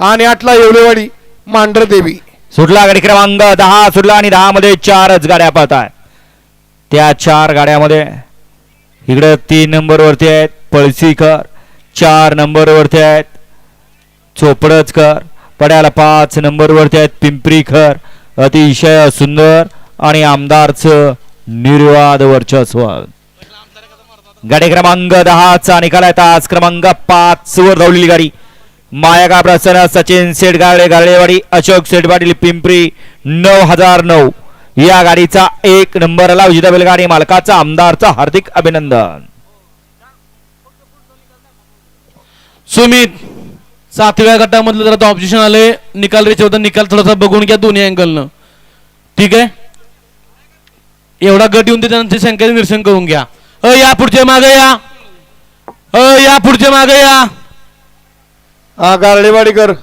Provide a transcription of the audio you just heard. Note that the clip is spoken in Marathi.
आणि आठला येवलेवाडी मांढरदेवी सुटला गाडी क्रमांक दहा सुटला आणि दहा मध्ये चारच गाड्या पाहत आहे त्या चार गाड्यामध्ये इकडे तीन नंबर वरती आहेत पळसीकर चार नंबर वरती आहेत चोपडचकर पड्याला पाच नंबर वरती आहेत पिंपरीकर अतिशय सुंदर आणि आमदारचं निर्वाद वर्चस्व. गाडी क्रमांक दहाचा निकाल आहे तास क्रमांक पाच वर धावलेली गाडी. मायागा प्रसन्न सचिन सेठ गाडे अशोक सेठ पिंपरी नऊ हजार नऊ. या गाडीचा एक नंबरला विजेता बैलगाडी मालकाचा आमदारचा हार्दिक अभिनंदन. सुमित सातव्या गटामधलं जरा ऑब्जेक्शन आले निकाल रेच होता निकाल थोडासा बघून घ्या दोन्ही अँगलनं ठीक आहे? एवढा गट येऊन ते त्यांची संख्येचं निरसन करून घ्या. अ या पुढच्या मागे या. अ या पुढच्या मागे या. हा गारडेवाडीकर.